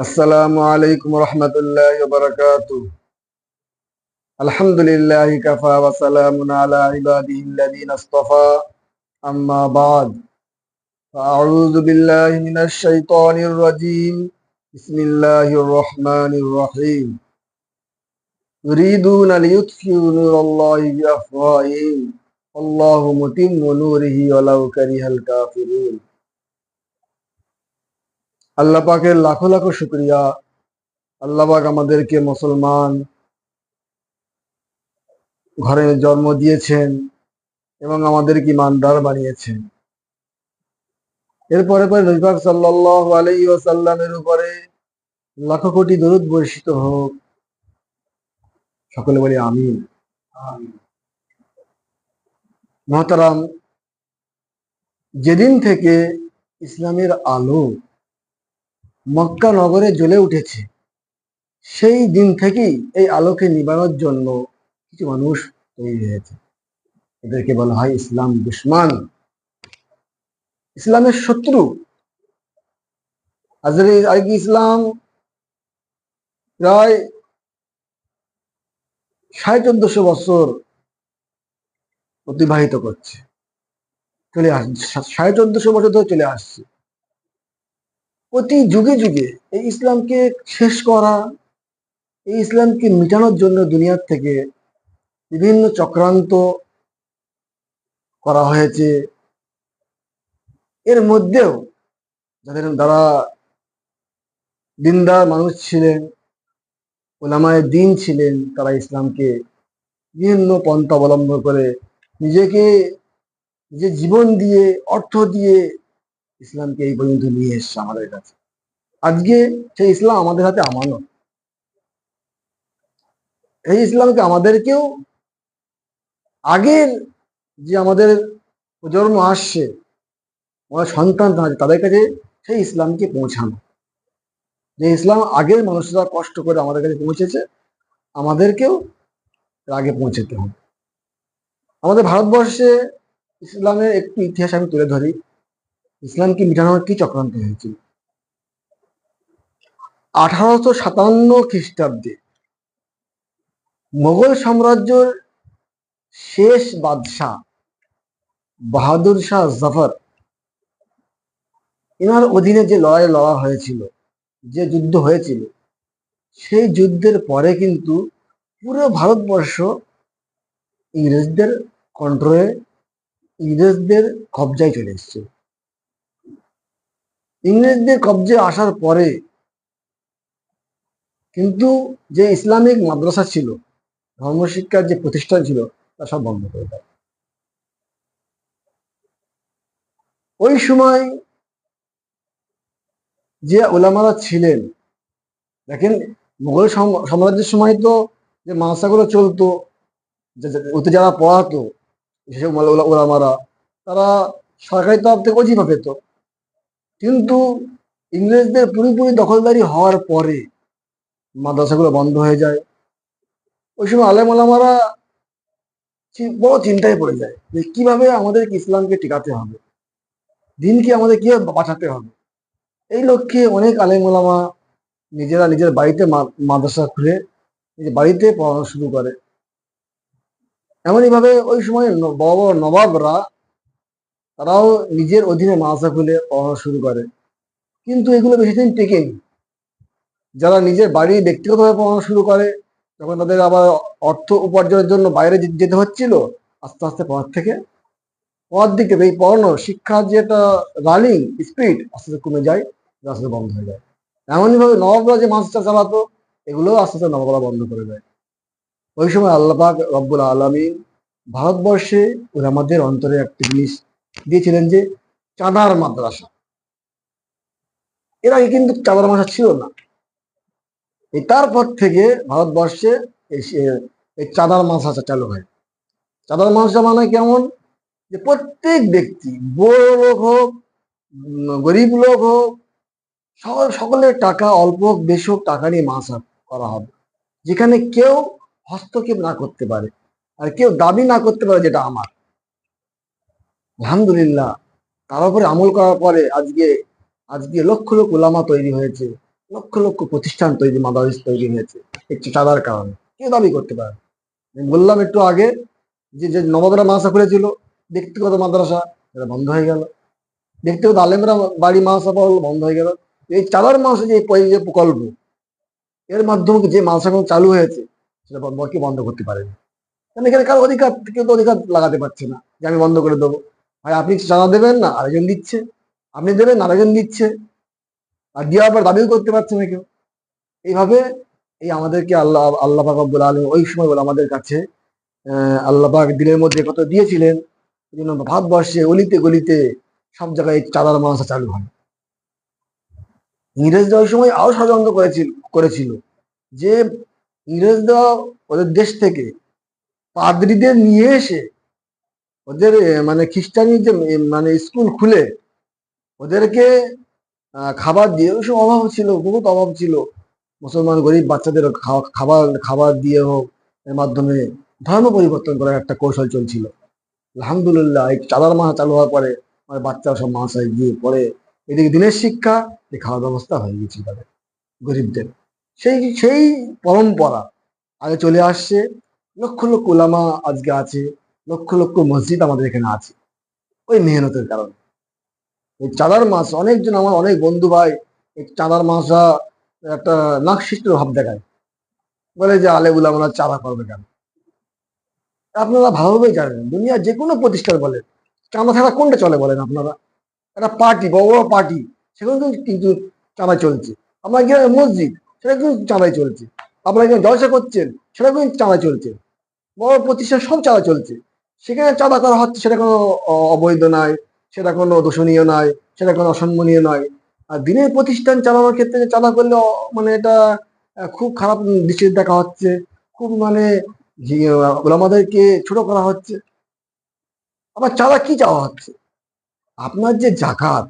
السلام عليكم ورحمة الله وبركاته الحمد لله كفى وسلام على عباده الذين اصطفى أما بعد فأعوذ بالله من الشيطان الرجيم بسم الله الرحمن الرحيم يريدون ليطفئوا نور الله بأفواههم والله متم نوره ولو كره الكافرون আল্লাহ পাকের লাখো লাখো শুক্রিয়া। আল্লাহ পাক আমাদেরকে মুসলমান ঘরে জন্ম দিয়েছেন এবং আমাদেরকে ইমানদার বানিয়েছেন। এরপরে পরে নবীপাক সাল্লাহ আলাই ওয়াসাল্লামের উপরে লাখো কোটি দরুদ বর্ষিত হোক। সকলে বলি আমিন। মহতারাম, যেদিন থেকে ইসলামের আলো মক্কা নগরে জ্বলে উঠেছে। সেই দিন থেকেই এই আলোকে নিবানোর জন্য কিছু মানুষ তৈরি হয়েছে। এদেরকে বলা হয় ইসলাম দুশ্মান। ইসলামের শত্রু আজরে আগে ইসলাম প্রায় সাড়ে চোদ্দশো বছর অতিবাহিত করছে। চলে আসছে সাড়ে চোদ্দশো বছর ধরে চলে আসছে। প্রতি যুগে যুগে এই ইসলামকে শেষ করা, এই ইসলামকে মিটানোর জন্য দুনিয়ার থেকে বিভিন্ন চক্রান্ত করা হয়েছে। এর মধ্যেও যাদের দ্বারা দিনদার মানুষ ছিলেন, ওলামায় দিন ছিলেন, তারা ইসলামকে বিভিন্ন পন্থা অবলম্বন করে নিজেকে, নিজের জীবন দিয়ে, অর্থ দিয়ে ইসলামকে এই পর্যন্ত নিয়ে এসছে আমাদের কাছে। আজকে সেই ইসলাম আমাদের হাতে আমানত এই ইসলামকে আমাদেরকেও আগের যে আমাদের প্রজন্ম আসছে আমাদের সন্তান আছে তাদের কাছে সেই ইসলামকে পৌঁছানো। যে ইসলাম আগের মানুষরা কষ্ট করে আমাদের কাছে পৌঁছেছে, আমাদেরকেও আগে পৌঁছাতে হবে। আমাদের ভারতবর্ষে ইসলামের একটু ইতিহাস আমি তুলে ধরি। ইসলামকে মিটানোর কি চক্রান্ত হয়েছিল? আঠারোশো সাতান্ন খ্রিস্টাব্দে মোগল সাম্রাজ্যের শেষ বাদশাহ বাহাদুর শাহ জাফর এনার অধীনে যে লড়াই লড়া হয়েছিল, যে যুদ্ধ হয়েছিল, সেই যুদ্ধের পরে কিন্তু পুরো ভারতবর্ষ ইংরেজদের কন্ট্রোলে ইংরেজদের কবজায় চলে এসছে। ইংরেজদের কবজে আসার পরে কিন্তু যে ইসলামিক মাদ্রাসা ছিল ধর্মশিক্ষার যে প্রতিষ্ঠান ছিল, তা সব বন্ধ করে দেয়। ওই সময় যে ওলামারা ছিলেন, দেখেন মুঘল সাম্রাজ্যের সময় তো যে মাদ্রাসাগুলো চলতো ওতে যারা পড়াতো সেসব ওলামারা, তারা সরকারি তরফ থেকে অজিফা পেত। কিন্তু ইংরেজদের পুরোপুরি দখলদারি হওয়ার পরে মাদ্রাসাগুলো বন্ধ হয়ে যায়। ওই সময় আলেম আলামারা বড় চিন্তায় পড়ে যায় যে কীভাবে আমাদের ইসলামকে টিকাতে হবে? দিনকে আমাদের কীভাবে বাঁচাতে হবে? এই লক্ষ্যে অনেক আলেম ওলামা নিজেরা নিজের বাড়িতে মাদ্রাসা খুলে নিজের বাড়িতে পড়ানো শুরু করে। এমনইভাবে ওই সময় বড় বড় নবাবরা তারাও নিজের অধীনে মাদ্রাসা খুলে পড়ানো শুরু করে। কিন্তু এগুলো বেশি দিন টেকেনি। যারা নিজের বাড়ি ব্যক্তিগতভাবে পড়ানো শুরু করে তখন তাদের আবার অর্থ উপার্জনের জন্য বাইরে যেতে হচ্ছিল, আস্তে আস্তে পড়ার থেকে পড়ার দিকে এই পড়ানো শিক্ষার যে একটা রানিং স্পিড আস্তে আস্তে কমে যায়, আস্তে বন্ধ হয়ে যায়। এমনইভাবে নবাবরা যে মাছটা চালাতো এগুলোও আস্তে আস্তে নবাবরা বন্ধ করে দেয়। ওই সময় আল্লাপাক রব্বুল আলমী ভারতবর্ষে ওরা আমাদের অন্তরে একটা জিনিস দিয়েছিলেন যে চাঁদার মাদ্রাসা। এর আগে কিন্তু চাঁদার মাদ্রাসা ছিল না। তারপর থেকে ভারতবর্ষে এই চাঁদার মাদ্রাসা চালু হয়। চাঁদার মাদ্রাসা মানে কেমন? যে প্রত্যেক ব্যক্তি, বড় লোক হোক গরিব লোক হোক সকল সকলের টাকা, অল্প হোক, বেশি হোক, টাকা নিয়ে মাদ্রাসা করা হবে। যেখানে কেউ হস্তক্ষেপ না করতে পারে, আর কেউ দাবি না করতে পারে যেটা আমার। আলহামদুলিল্লাহ। তার উপরে আমল করার পরে আজকে আজকে লক্ষ লক্ষ ওলামা তৈরি হয়েছে, লক্ষ লক্ষ প্রতিষ্ঠান তৈরি, মাদারিস তৈরি হয়েছে, একটু চাঁদার কারণে। কে দাবি করতে পারে আমি বললাম একটু আগে যে যে নবাবরা মাদ্রাসা খুলেছিল, ব্যক্তিগত মাদ্রাসা, এটা বন্ধ হয়ে গেল। ব্যক্তিগত আলেমরা বাড়ি মাদ্রাসা পড়ালো বন্ধ হয়ে গেল। এই চাঁদার মাসে যে যে প্রকল্প, এর মাধ্যমে যে মাদ্রাসাগুলো চালু হয়েছে, সেটা বন্ধ বন্ধ করতে পারেনি। এখানে কারও অধিকার, কেউ তো অধিকার লাগাতে পারছে না যে আমি বন্ধ করে দেবো। ভাই, আপনি চাঁদা দেবেন না? আরেকজন দিচ্ছে। আপনি দেবেন, আরেকজন দিচ্ছে। আর দিয়ে আবার দাবিও করতে পারছে না কেউ। এইভাবে এই আমাদেরকে আল্লাহ আল্লাহ পাক রব্বুল আলম ওই সময় বলে আমাদের কাছে আল্লাহ পাক দিলের মধ্যে কত দিয়েছিলেন? এই জন্য ভারতবর্ষে অলিতে গলিতে সব জায়গায় চাঁদার মাসা চালু হয়। ইংরেজরা ওই সময় আরও ষড়যন্ত্র করেছিল করেছিল যে ইংরেজরা ওদের দেশ থেকে পাদ্রীদের নিয়ে এসে ওদের মানে খ্রিস্টানি যে মানে স্কুল খুলে, ওদেরকে খাবার দিয়ে ওই সময় অভাব ছিল, বহুত অভাব ছিল। মুসলমান গরিব বাচ্চাদের খাবার খাবার দিয়ে হোক, এর মাধ্যমে ধর্ম পরিবর্তন করার একটা কৌশল চলছিল। আলহামদুলিল্লাহ, এই চাঁদার মাস চালু হওয়ার পরে, আমার বাচ্চা সব মাসায় গিয়ে পরে এদিকে দিনের শিক্ষা এই খাওয়ার ব্যবস্থা হয়ে গেছিল তাদের, গরিবদের। সেই সেই পরম্পরা আগে চলে আসছে। লক্ষ লক্ষ ওলামা আজকে আছে। লক্ষ লক্ষ মসজিদ আমাদের এখানে আছে। ওই মেহনতের কারণে। এই চাঁদার মাস অনেকজন আমার অনেক বন্ধু ভাই এই চাঁদার মাসা একটা নাকশিষ্ট ভাব দেখায়। বলে যে, আলে উলামারা চাঁদা করবে কেন? আপনারা ভালোভাবেই জানেন, দুনিয়ার যে কোনো প্রতিষ্ঠান বলেন, চাঁদা ছাড়া কোনটা চলে বলেন আপনারা? একটা পার্টি, বড় বড় পার্টি সেখানে কিন্তু কিন্তু চাঁদা চলছে। আমরা গ্রামে মসজিদ, সেটা কিন্তু চাঁদাই চলছে। আপনারা এখানে জলসা করছেন, সেটা কিন্তু চাঁদা চলছে। বড় প্রতিষ্ঠান সব চাঁদা চলছে। সেখানে চাঁদা করা হচ্ছে, সেটা কোনো অবৈধ নয়, সেটা কোনো দোষণীয় নয়, সেটা কোনো অসম্মানীয় নয়। আর দিনের প্রতিষ্ঠান চালানোর ক্ষেত্রে চাঁদা করলে মানে এটা খুব খারাপ দৃষ্টিতে দেখা হচ্ছে। খুব মানে আমাদেরকে ছোট করা হচ্ছে। আবার চাঁদা কি চাওয়া হচ্ছে? আপনার যে জাকাত,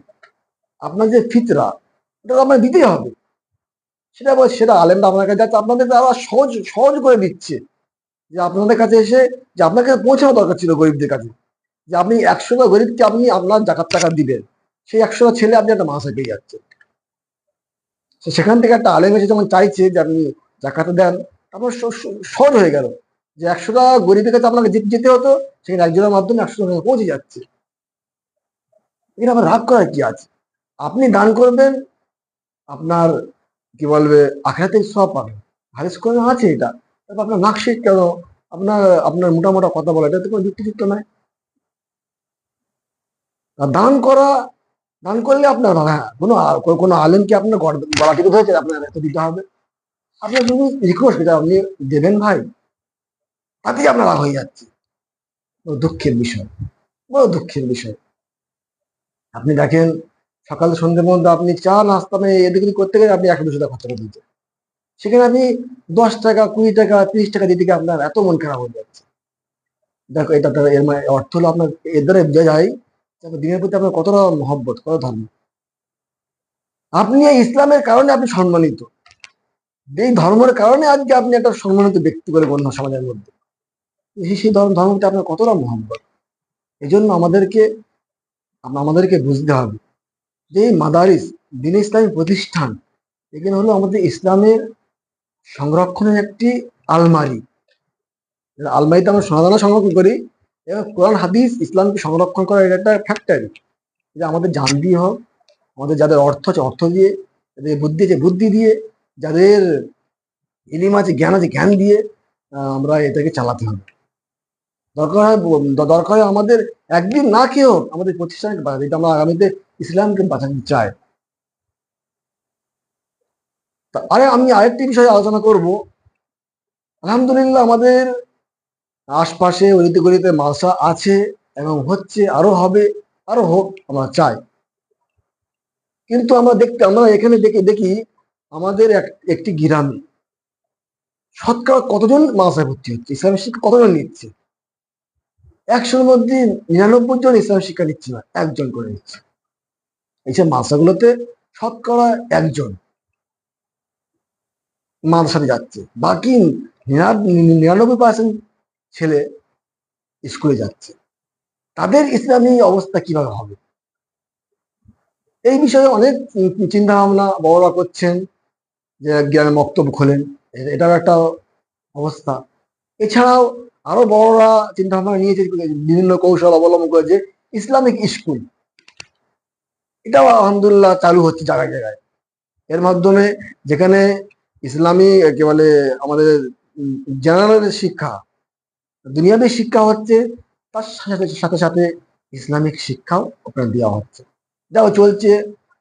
আপনার যে ফিতরা এটা আপনার দিতেই হবে। সেটা সেটা আলেমরা আপনার কাছে যাচ্ছে, আপনাদের আবার সহজ সহজ করে দিচ্ছে। যে আপনাদের কাছে এসে, যে আপনার কাছে পৌঁছানো দরকার ছিল গরিবদের কাছে। যে আপনি একশো একশোটা গরিবকে আপনি আপনার জাকাত টাকা দিবেন। সেই একশোটা ছেলে আপনি একটা মাসে পেয়ে যাচ্ছেন। তো সেখান থেকে একটা আলেম এসে যেমন চাইছে যে আপনি জাকাতে দেন আপনার স- স- সহজ হয়ে গেল। যে একশোটা গরিবের কাছে আপনাকে যেতে হতো, সেখানে একজনের মাধ্যমে একশো টাকা পৌঁছে যাচ্ছে। এখানে আবার রাগ করার কি আছে? আপনি দান করবেন, আপনার কি বলবে আখড়াতে সব পাবেন। হারিস করে আছে এটা। তারপর আপনার নাকশিট কেন? আপনার আপনার মোটা মোটা কথা বলা এটা তো কোনো যুক্তিযুক্ত নয়। দান করা, দান করলে আপনার হ্যাঁ কোনো কোনো- কোনো আলেমকে আপনার গড়- টিপে ধরেছে? আপনার এত দিতে হবে? আপনার শুধু রিকোয়েস্ট এটা আপনি দেবেন ভাই, তাতেই আপনার হয়ে যাচ্ছে। বড় দুঃখের বিষয়, বড় দুঃখের বিষয়। আপনি দেখেন, সকাল সন্ধ্যের মধ্যে আপনি চা, নাস্তা মানে এদিক করতে গেলে আপনি একশো দুশো টাকা খরচা করে দিচ্ছেন। সেখানে আপনি দশ টাকা, কুড়ি টাকা, তিরিশ টাকা দিতে গিয়ে আপনার এত মন খারাপ হয়ে যাচ্ছে। দেখো, এটা এর মানে অর্থ হলো আপনার, এর দ্বারা বোঝা যায় যে আপনার দিনের প্রতি আপনার কতটা মহব্বত কত ধর্ম। আপনি এই ইসলামের কারণে আপনি সম্মানিত। এই ধর্মের কারণে আজকে আপনি একটা সম্মানিত ব্যক্তি করে গণ্য সমাজের মধ্যে। সেই ধর্ম ধর্মটা আপনার কতটা মহব্বত। এই জন্য আমাদেরকে আম- আমাদেরকে বুঝতে হবে যে মাদারিস, দিন ইসলামী প্রতিষ্ঠান এখানে হলো আমাদের ইসলামের সংরক্ষণের একটি আলমারি। আলমারিতে আমরা সোনাদানা সংরক্ষণ করি এবং কোরআন, হাদিস, ইসলামকে সংরক্ষণ করার এটা একটা ফ্যাক্টরি যে আমাদের জান দিয়ে হোক, আমাদের যাদের অর্থ আছে, অর্থ দিয়ে, যাদের বুদ্ধি আছে, বুদ্ধি দিয়ে, যাদের ইলিম আছে, জ্ঞান আছে, জ্ঞান দিয়ে আমরা এটাকে চালাতে হবে। দরকার হয় দরকার হয় আমাদের একদিন না খেয়েও আমাদের প্রতিষ্ঠানকে বাঁচাতে এটা আমরা আগামীতে ইসলামকে বাঁচাতে চাই। আরে আমি আরেকটি বিষয়ে আলোচনা করব। আলহামদুলিল্লাহ আমাদের আশপাশে অলিতে গলিতে মালসা আছে এবং হচ্ছে, আরও হবে, আরও হোক, আমরা চাই। কিন্তু আমরা দেখতে, আমরা এখানে দেখে দেখি আমাদের এক- একটি গ্রামে শতকরা কতজন মালসায় ভর্তি হচ্ছে? ইসলামের শিক্ষা কতজন নিচ্ছে? একশোর মধ্যে নিরানব্বই জন ইসলাম শিক্ষা নিচ্ছে না, একজন করে নিচ্ছে। এইসব মালসাগুলোতে শতকরা একজন মাদ্রাসাতে যাচ্ছে। বাকি নিরানব্বই পার্সেন্ট ছেলে স্কুলে যাচ্ছে। তাদের ইসলামী অবস্থা কীভাবে হবে? এই বিষয়ে অনেক চিন্তা ভাবনা বড়রা করছেন যে জ্ঞানের বক্তব্য খোলেন। এটাও একটা অবস্থা। এছাড়াও আরও বড়রা চিন্তা ভাবনা নিয়েছে বিভিন্ন কৌশল অবলম্বন করেছে ইসলামিক স্কুল এটাও আলহামদুলিল্লাহ চালু হচ্ছে জায়গায় জায়গায়। এর মাধ্যমে যেখানে ইসলামী কি বলে আমাদের জেনারেল শিক্ষা। দুনিয়াবী শিক্ষা হচ্ছে, তার সাথে সাথে সাথে ইসলামিক শিক্ষাও ওখানে দেওয়া হচ্ছে। যাও চলছে,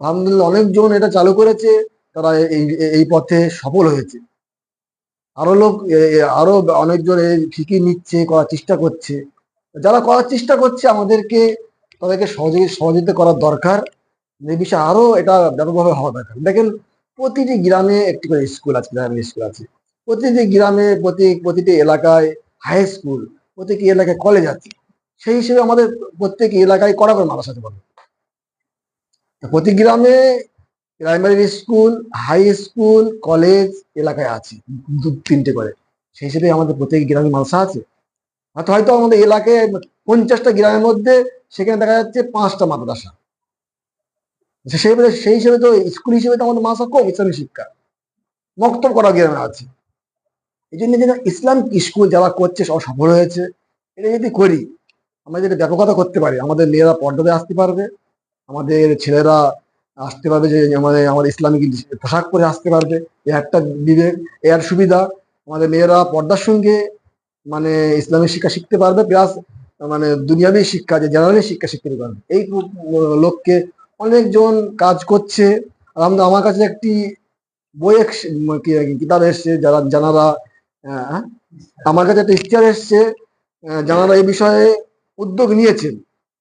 আলহামদুলিল্লাহ অনেকজন এটা চালু করেছে, তারা এই এই পথে সফল হয়েছে। আরও লোক আরও অনেকজন এই ঠিকই নিচ্ছে, করার চেষ্টা করছে। যারা করার চেষ্টা করছে, আমাদেরকে তাদেরকে সহযোগী, সহযোগিতা করার দরকার। এই বিষয়ে আরও এটা ব্যাপকভাবে হওয়া দরকার। দেখেন প্রতিটি গ্রামে একটি করে স্কুল আছে গ্রামের স্কুল আছে। প্রতিটি গ্রামে প্রতি, প্রতিটি এলাকায় হাই স্কুল প্রতিটি এলাকায় কলেজ আছে। সেই হিসেবে আমাদের প্রত্যেক এলাকায় করে মানুষ আছে বলে? প্রতি গ্রামে primary school high school college এলাকায় আছে, দু, তিনটে করে। সেই হিসেবে আমাদের প্রত্যেক গ্রামে মালসা আছে। হয়তো আমাদের এলাকায় পঞ্চাশটা গ্রামের মধ্যে সেখানে দেখা যাচ্ছে পাঁচটা মাদ্রাসা। সেই সেই হিসেবে তো স্কুল হিসেবে তো আমাদের মালসা কম ইসলামী শিক্ষা। মক্তব করা গ্রামে আছে এই জন্য যেন ইসলাম স্কুল যারা করছে সব সফল হয়েছে। এটা যদি করি, আমরা যদি ব্যাপকতা করতে পারি, আমাদের মেয়েরা পর্দাতে আসতে পারবে, আমাদের ছেলেরা আসতে পারবে যে আমাদের ইসলামিক পোশাক পরে আসতে পারবে, এ একটা বিবেক এর সুবিধা। আমাদের মেয়েরা পর্দার সঙ্গে মানে ইসলামিক শিক্ষা শিখতে পারবে, প্লাস মানে দুনিয়াবী শিক্ষা, যে জেনারেল শিক্ষা শিখতে পারবে। এই লোককে অনেকজন কাজ করছে। আমরা, আমার কাছে একটি বই কিতাব এসছে, যারা, জানারা আমার কাছে একটা ইতিহাস এসছে জানারা এই বিষয়ে উদ্যোগ নিয়েছেন।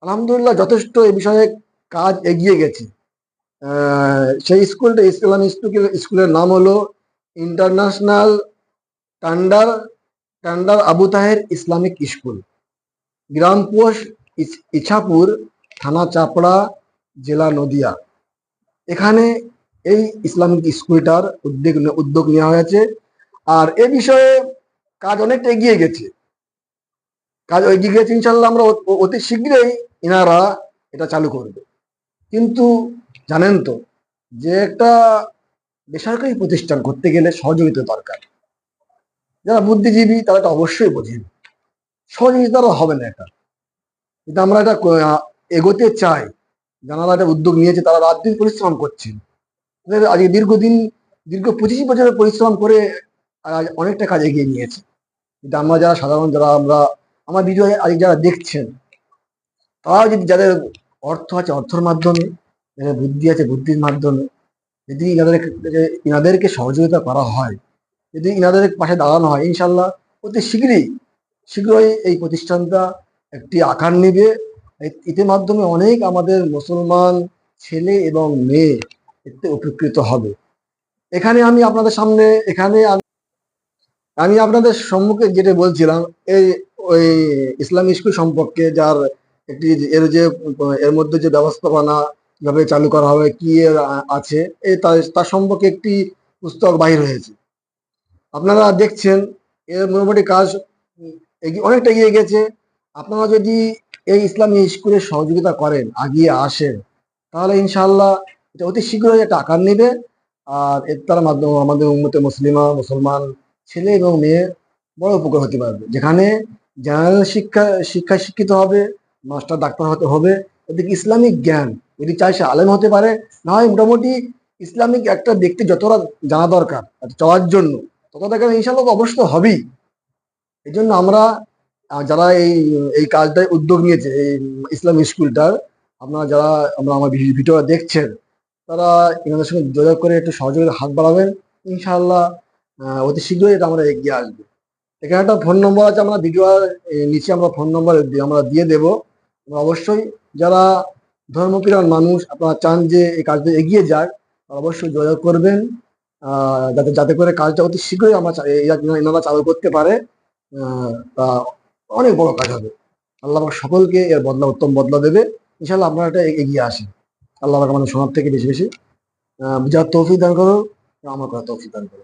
আলহামদুলিল্লাহ, যথেষ্ট এই বিষয়ে কাজ এগিয়ে গেছে। সেই স্কুলটা ইসলাম স্কুল স্কুলের নাম হলো ইন্টারন্যাশনাল টান্ডার টান্ডার আবু তাহের ইসলামিক স্কুল। গ্রাম পোস্ট ইছাপুর, থানা চাপড়া জেলা নদিয়া। এখানে এই ইসলামিক স্কুলটার উদ্যোগ উদ্যোগ নেওয়া হয়েছে। আর এ বিষয়ে কাজ অনেকটা এগিয়ে গেছে। কাজ এগিয়ে গেছে ইনশাল্লাহ আমরা অতি শীঘ্রই এনারা এটা চালু করবে। কিন্তু জানেন তো, যে একটা বেসরকারি প্রতিষ্ঠান করতে গেলে সহযোগিতা দরকার। যারা বুদ্ধিজীবী, তারা এটা অবশ্যই বোঝেন। সহযোগিতা হবে না এটা। কিন্তু আমরা এটা এগোতে চাই। যারা একটা উদ্যোগ নিয়েছে, তারা রাত দিন পরিশ্রম করছেন আজকে দীর্ঘদিন, দীর্ঘ পঁচিশ বছরের পরিশ্রম করে অনেকটা কাজ এগিয়ে নিয়েছে। কিন্তু আমরা যারা সাধারণ, যারা আমরা, আমার ভিডিও আজ যারা দেখছেন, তারাও যদি যাদের অর্থ আছে অর্থের মাধ্যমে, যাদের বুদ্ধি আছে বুদ্ধির মাধ্যমে, যদি ইনাদের ইনাদেরকে সহযোগিতা করা হয়, যদি ইনাদের পাশে দাঁড়ানো হয়, ইনশাল্লাহ অতি শীঘ্রই শীঘ্রই এই প্রতিষ্ঠানটা একটি আকার নেবে। এ- এতে মাধ্যমে অনেক আমাদের মুসলমান ছেলে এবং মেয়ে এতে উপকৃত হবে। এখানে আমি আপনাদের সামনে, এখানে আমি- আপনাদের সম্মুখে যেটা বলছিলাম, এই ওই ইসলাম স্কুল সম্পর্কে যার একটি এর যে, এর মধ্যে যে ব্যবস্থাপনা কীভাবে চালু করা হবে, কি এর আছে, এই তার সম্পর্কে একটি পুস্তক বাহির হয়েছে। আপনারা দেখছেন, এর মোটামুটি কাজ অনেকটা এগিয়ে গেছে। আপনারা যদি এই ইসলামী স্কুলের সহযোগিতা করেন, আগিয়ে আসেন, তাহলে ইনশাল্লাহ এটা অতি শীঘ্রই একটা আকার নেবে। আর এর তার মাধ্যমে আমাদের উন্মতে মুসলিমা, মুসলমান, ছেলে এবং মেয়ে বড় উপকার হতে পারবে। যেখানে জেনারেল শিক্ষা, শিক্ষায় শিক্ষিত হবে মাস্টার ডাক্তার হতে হবে, এদিকে ইসলামিক জ্ঞান, যদি চাই সে আলেম হতে পারে, না হয় মোটামুটি ইসলামিক একটা ব্যক্তি যতটা জানা দরকার চলার জন্য, ততটা ইনশাল্লাহ তো অবশ্য হবেই। এই জন্য আমরা যারা এই এই কাজটায় উদ্যোগ নিয়েছে, এই ইসলাম স্কুলটার, আপনারা যারা, আমরা আমার ভিডিও দেখছেন, তারা এনাদের সঙ্গে যোগাযোগ করে একটু সহযোগিতার হাত বাড়াবেন। ইনশাআল্লাহ অতি শীঘ্রই এটা আমরা এগিয়ে আসবে। এখানে একটা ফোন নম্বর আছে, আমরা ভিডিও নিচে আমরা ফোন নম্বর আমরা দিয়ে দেব। অবশ্যই যারা ধর্মপ্রিয় মানুষ, আপনারা চান যে এই কাজটা এগিয়ে যাক অবশ্যই যোগাযোগ করবেন। যাতে যাতে করে কাজটা অতি শীঘ্রই আমরা এনারা চালু করতে পারে। অনেক বড় কাজ হবে। আল্লাহ সকলকে এর বদলা উত্তম বদলা দেবে। ইনশাল্লাহ আপনারা এটা এগিয়ে আসেন আল্লাহ আমাদের সমাজ থেকে বেশি বেশি আহ, বুঝার তৌফিক দান করো আমার কথা তৌফিক দান করো।